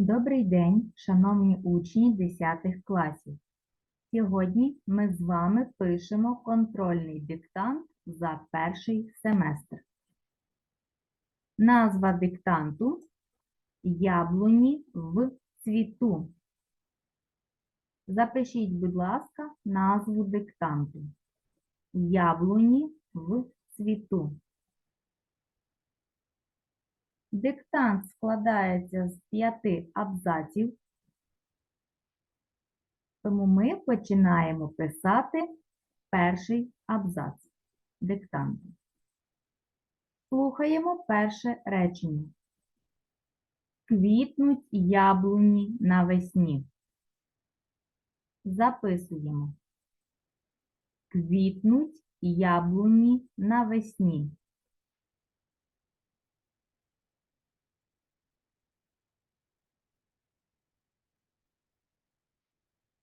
Добрий день, шановні учні 10 класів. Сьогодні ми з вами пишемо контрольний диктант за перший семестр. Назва диктанту Яблуні в цвіту. Запишіть, будь ласка, назву диктанту. Яблуні в цвіту. Диктант складається з п'яти абзаців, тому ми починаємо писати перший абзац диктанту. Слухаємо перше речення. Квітнуть яблуні навесні. Записуємо. Квітнуть яблуні навесні.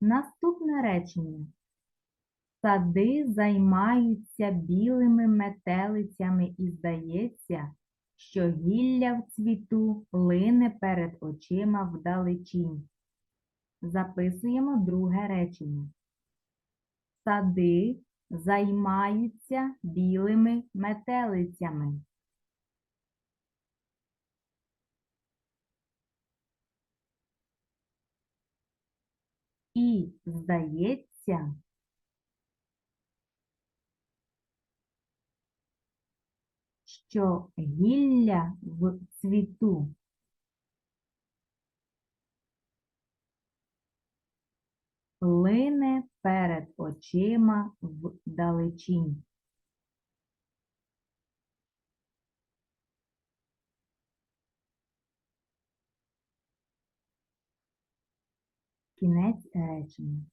Наступне речення. Сади займаються білими метелицями і здається, що гілля в цвіту лине перед очима вдалечінь. Записуємо друге речення. Сади займаються білими метелицями. І, здається, що гілля в цвіту лине перед очима вдалечінь. Кінець речення.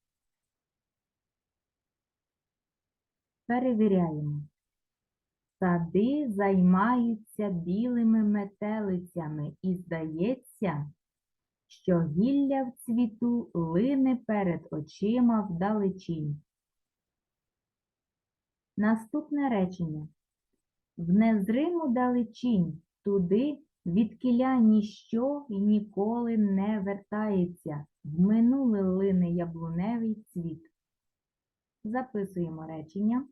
Перевіряємо. Сади займаються білими метелицями і здається, що гілля в цвіту лине перед очима вдалечінь. Наступне речення. В незриму далечінь туди, відкіля ніщо і ніколи не вертається, в минуле лине яблуневий цвіт. Записуємо речення.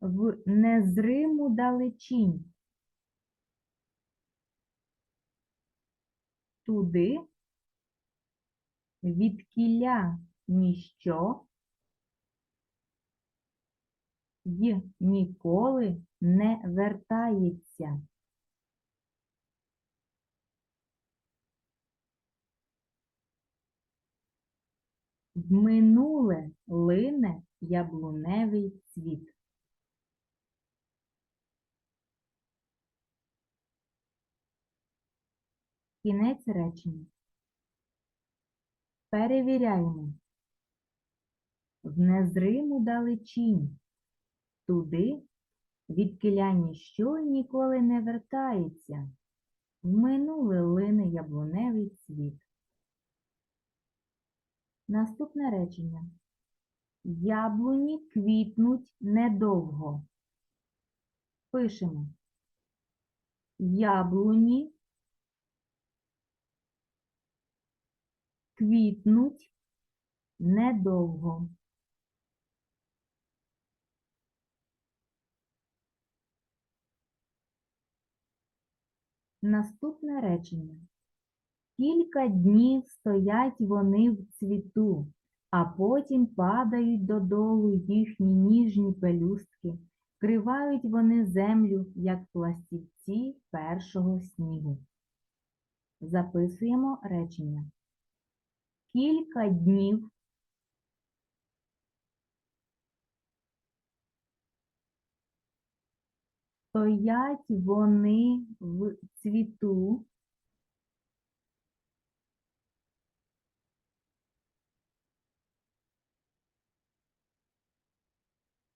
В незриму далечінь. Туди, відкіля ніщо й ніколи не вертається. В минуле лине яблуневий цвіт. Кінець речення. Перевіряємо. В незриму далечінь. Туди, відкиля ніщо й ніколи не вертається. В минуле лине яблуневий цвіт. Наступне речення. Яблуні квітнуть недовго. Пишемо. Яблуні квітнуть недовго. Наступне речення. Кілька днів стоять вони в цвіту, а потім падають додолу їхні ніжні пелюстки, кривають вони землю, як пластівці першого снігу. Записуємо речення. Кілька днів стоять вони в цвіту,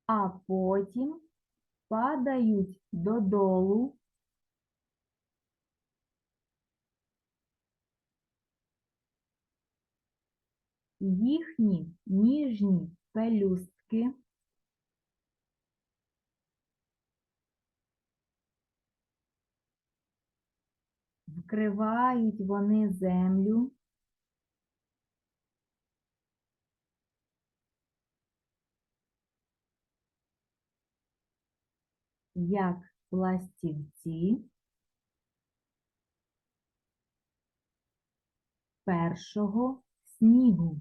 а потім падають додолу їхні ніжні пелюстки Вкривають вони землю. Як пластівці першого снігу.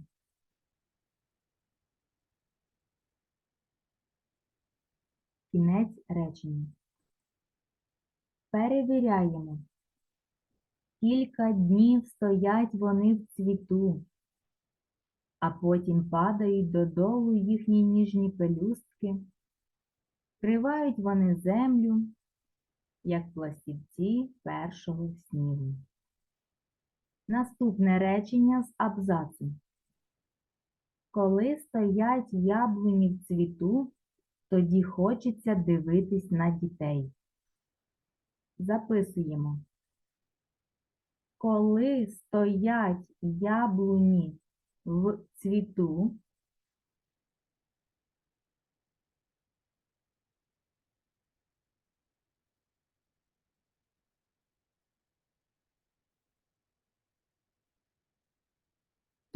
Кінець речення. Перевіряємо. Кілька днів стоять вони в цвіту, а потім падають додолу їхні ніжні пелюстки, кривають вони землю, як пластівці першого снігу. Наступне речення з абзацу. Коли стоять яблуні в цвіту, тоді хочеться дивитись на дітей. Записуємо. Коли стоять яблуні в цвіту,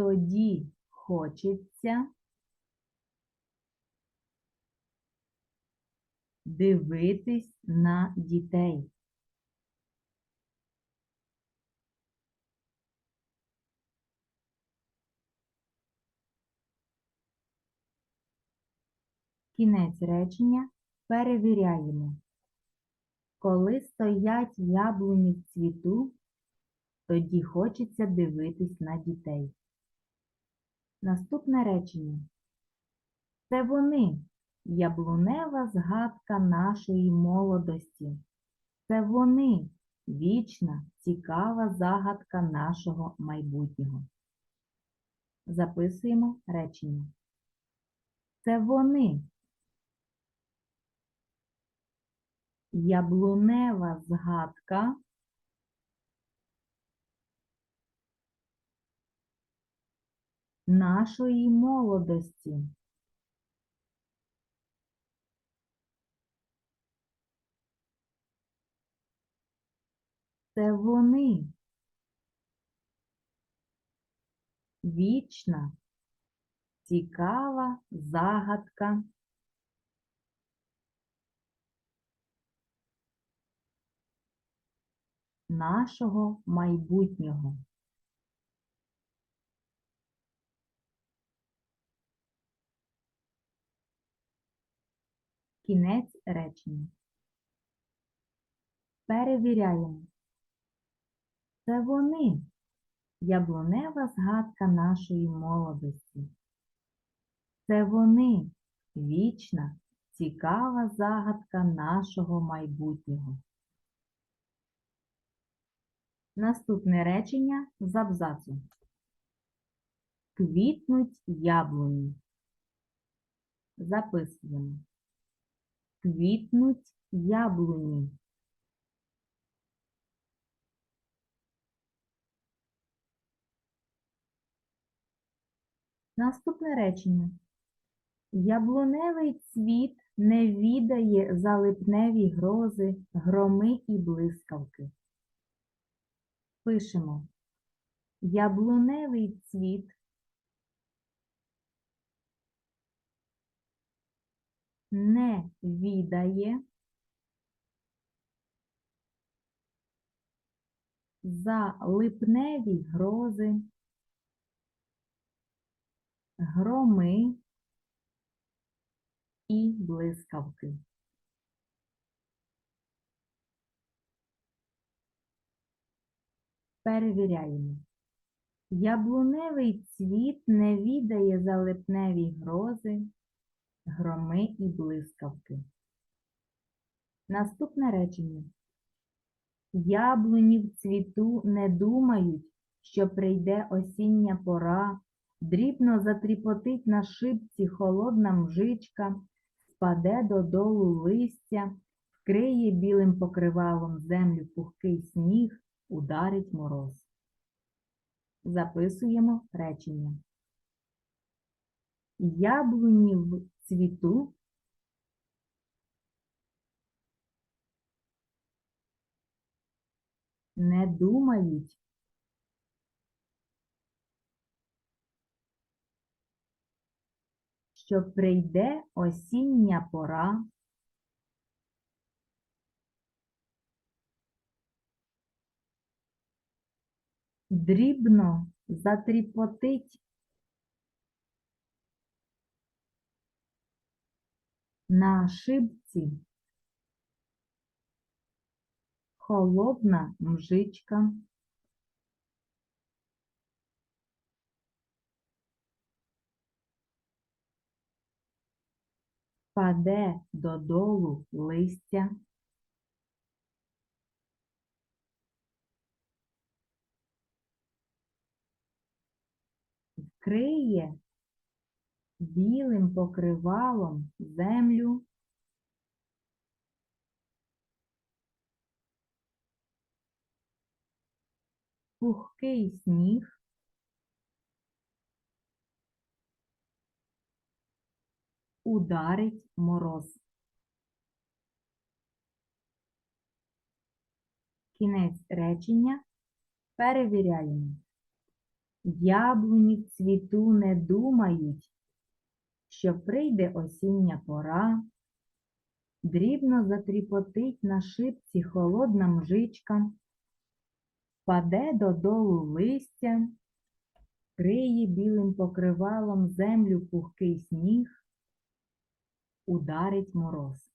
тоді хочеться дивитись на дітей. Кінець речення перевіряємо. Коли стоять яблуні в цвіту, тоді хочеться дивитись на дітей. Наступне речення. Це вони, яблунева згадка нашої молодості. Це вони, вічна, цікава загадка нашого майбутнього. Записуємо речення. Це вони. Яблунева згадка нашої молодості. Це вони. Вічна, цікава загадка нашого майбутнього. Кінець речення. Перевіряємо. Це вони, яблунева згадка нашої молодості. Це вони, вічна, цікава загадка нашого майбутнього. Наступне речення з абзацу. Квітнуть яблуні. Записуємо. Квітнуть яблуні. Наступне речення. Яблуневий цвіт не відає залипневі грози, громи і блискавки. Пишемо. Яблуневий цвіт не відає за липневі грози, громи і блискавки. Перевіряємо. Яблуневий цвіт не відає за липневі грози, громи і блискавки. Наступне речення. Яблуні в цвіту не думають, що прийде осіння пора, дрібно затріпотить на шибці холодна мжичка, спаде додолу листя, вкриє білим покривалом землю пухкий сніг, ударить мороз. Записуємо речення. Яблуні в цвіту не думають, що прийде осіння пора, дрібно затріпотить на шибці холодна мжичка. Паде додолу листя. Вкриє білим покривалом землю. Пухкий сніг. Ударить мороз. Кінець речення. Перевіряємо. Яблуні в цвіту не думають, що прийде осіння пора, дрібно затріпотить на шипці холодна мжичка, паде додолу листя, криє білим покривалом землю пухкий сніг, ударить мороз.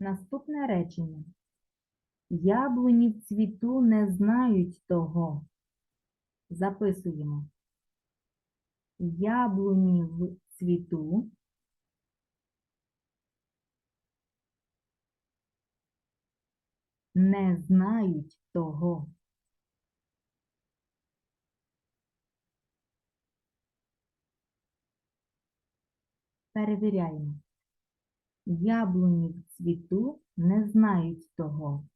Наступне речення. Яблуні в цвіту не знають того. Записуємо. Яблуні в цвіту не знають того. Перевіряємо. Яблуні в цвіту не знають того.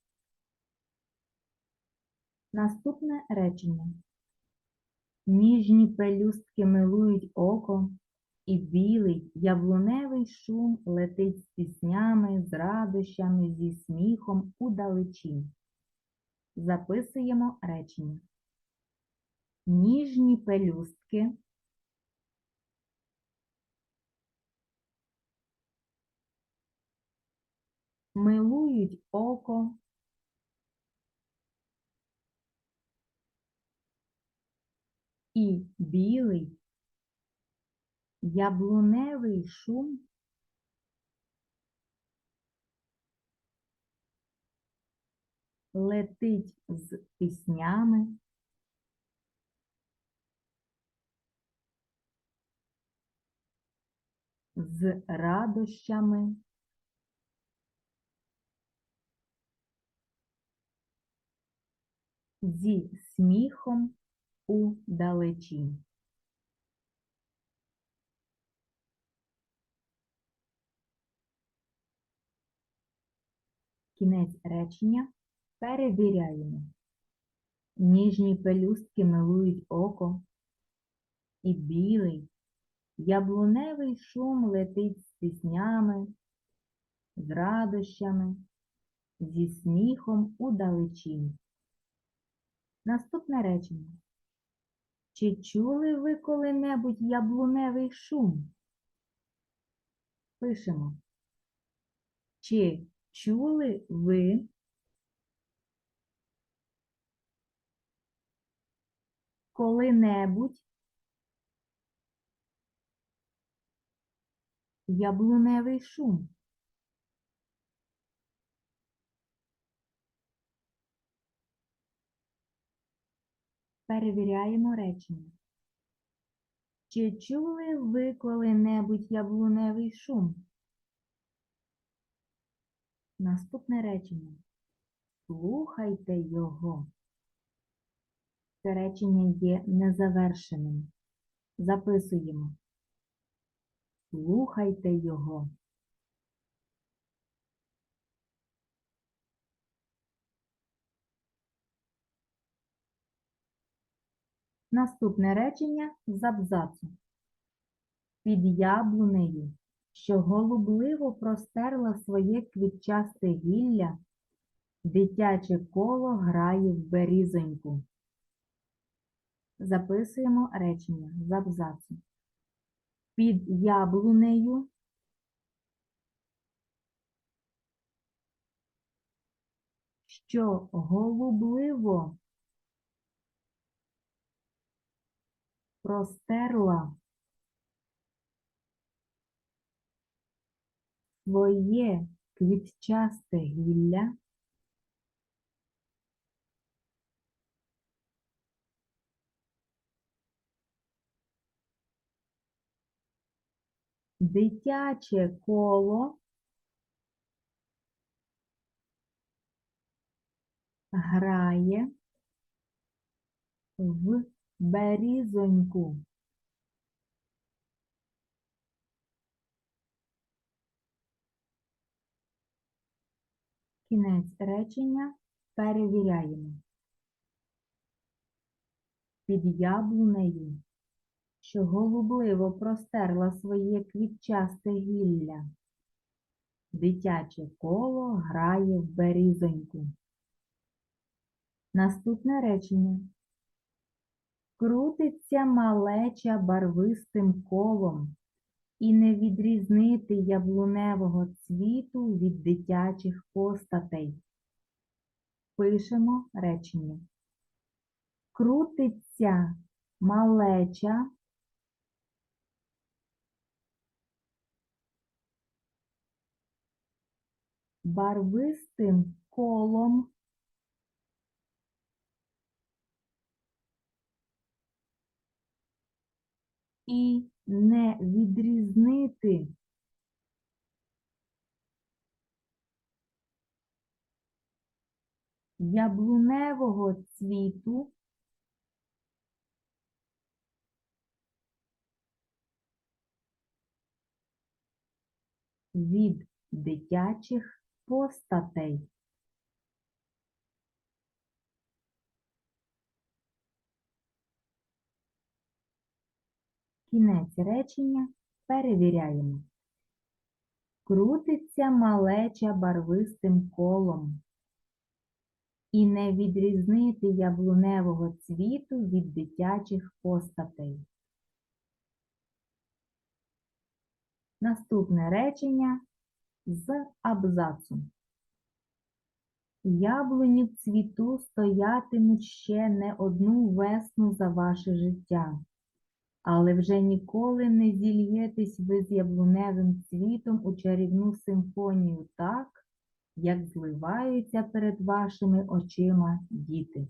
Наступне речення. Ніжні пелюстки милують око, і білий яблуневий шум летить з піснями, з радощами, зі сміхом удалечінь. Записуємо речення. Ніжні пелюстки милують око, і білий яблуневий шум. Летить з піснями, з радощами, зі сміхом у далечінь. Кінець речення перевіряємо. Ніжні пелюстки милують око, і білий, яблуневий шум летить з піснями, з радощами, зі сміхом у далечінь. Наступне речення. Чи чули ви коли-небудь яблуневий шум? Пишемо. Чи чули ви коли-небудь яблуневий шум? Перевіряємо речення. Чи чули ви коли-небудь яблуневий шум? Наступне речення. Слухайте його. Це речення є незавершеним. Записуємо. Слухайте його. Наступне речення з абзацу. Під яблунею що голубливо простерла своє квітчасте гілля, дитяче коло грає в берізоньку. Записуємо речення з абзацу. Під яблунею що голубливо простерла своє квітчасте гілля, дитяче коло грає в берізоньку. Кінець речення перевіряємо. Під яблунею, що голубливо простерла своє квітчасте гілля. Дитяче коло грає в берізоньку. Наступне речення. Крутиться малеча барвистим колом, і не відрізнити яблуневого цвіту від дитячих постатей. Пишемо речення. Крутиться малеча барвистим колом і не відрізнити яблуневого цвіту від дитячих постатей. Кінець речення перевіряємо. Крутиться малеча барвистим колом. І не відрізнити яблуневого цвіту від дитячих постатей. Наступне речення з абзацу. Яблуні в цвіту стоятимуть ще не одну весну за ваше життя, але вже ніколи не зільєтесь ви з яблуневим цвітом у чарівну симфонію так, як зливаються перед вашими очима діти.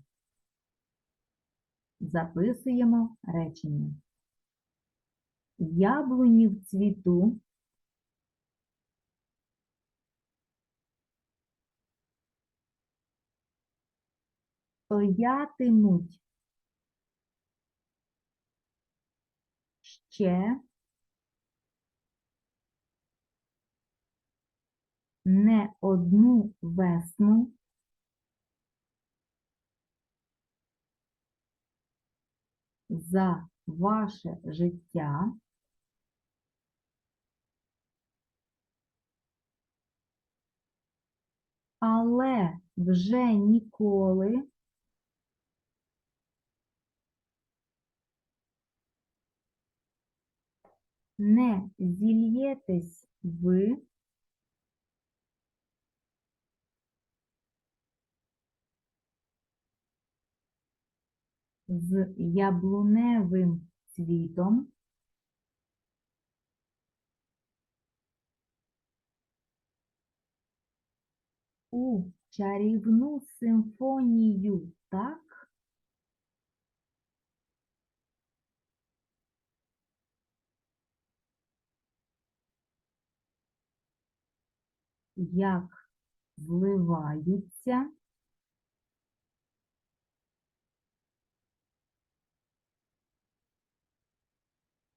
Записуємо речення. Яблуні в цвіту стоятимуть ще не одну весну за ваше життя. Але вже ніколи не зільєтесь ви з яблуневим цвітом у чарівну симфонію так, як зливаються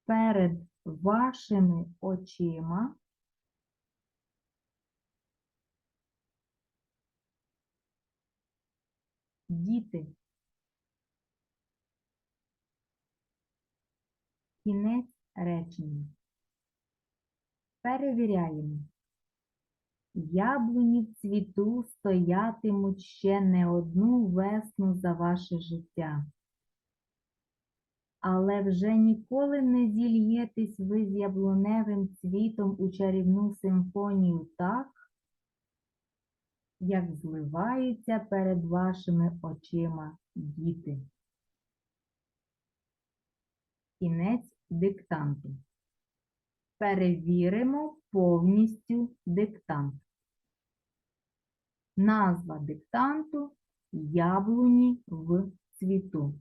перед вашими очима діти. Кінець речення. Перевіряємо. Яблуні в цвіту стоятимуть ще не одну весну за ваше життя. Але вже ніколи не зільєтесь ви з яблуневим цвітом у чарівну симфонію так, як зливаються перед вашими очима діти. Кінець диктанту. Перевіримо повністю диктант. Назва диктанту Яблуні в цвіту.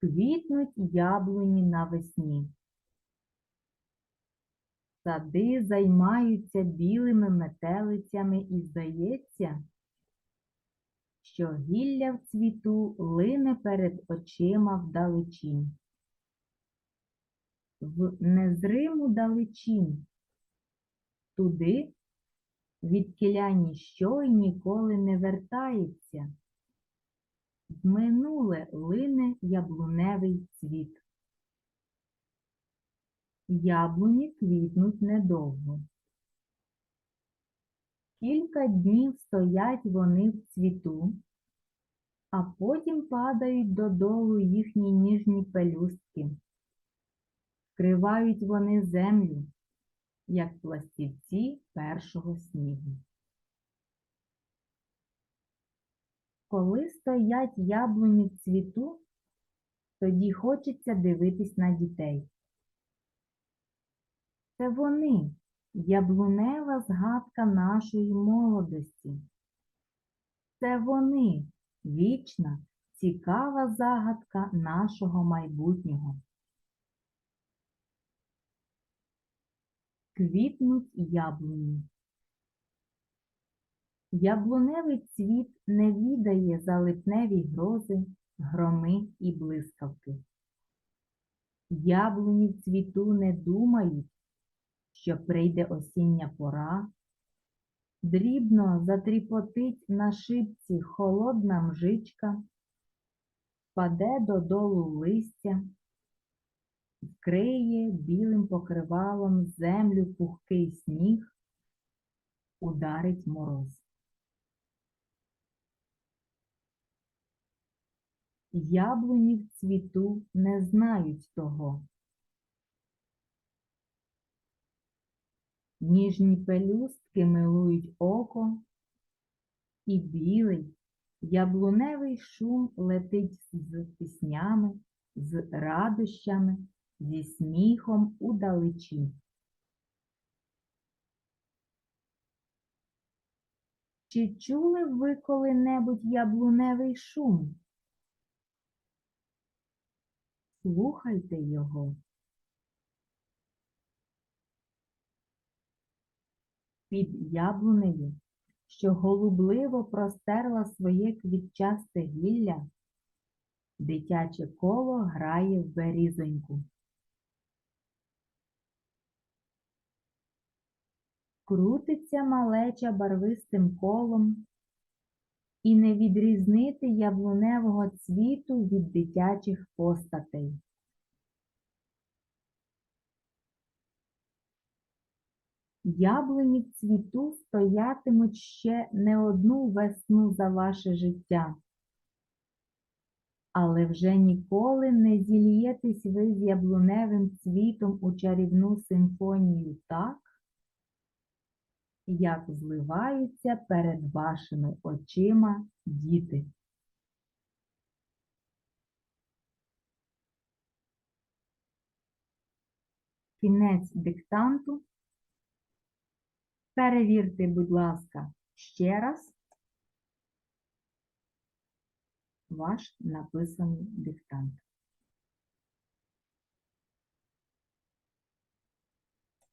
Квітнуть яблуні навесні. Сади займаються білими метелицями і здається, що гілля в цвіту лине перед очима вдалечінь. В незриму далечінь, туди, відкіля ніщо й ніколи не вертається. В минуле лине яблуневий цвіт. Яблуні квітнуть недовго. Кілька днів стоять вони в цвіту, а потім падають додолу їхні ніжні пелюстки. Вкривають вони землю, як пластівці першого снігу. Коли стоять яблуні в цвіту, тоді хочеться дивитись на дітей. Це вони, яблунева згадка нашої молодості. Це вони, вічна, цікава загадка нашого майбутнього. Квітнуть яблуні. Яблуневий цвіт не відає залипневі грози, громи і блискавки. Яблуні в цвіту не думають, що прийде осіння пора, дрібно затріпотить на шибці холодна мжичка, впаде додолу листя, вкриє білим покривалом землю пухкий сніг, ударить мороз. Яблуні в цвіту не знають того. Ніжні пелюстки милують око, і білий яблуневий шум летить з піснями, з радощами, зі сміхом удалечі. Чи чули ви коли-небудь яблуневий шум? Слухайте його. Під яблунею, що голубливо простерла своє квітчасте гілля, дитяче коло грає в берізоньку. Крутиться малеча барвистим колом, і не відрізнити яблуневого цвіту від дитячих постатей. Яблуні в цвіту стоятимуть ще не одну весну за ваше життя. Але вже ніколи не зільєтесь ви з яблуневим цвітом у чарівну симфонію так, як зливаються перед вашими очима діти. Кінець диктанту. Перевірте, будь ласка, ще раз ваш написаний диктант.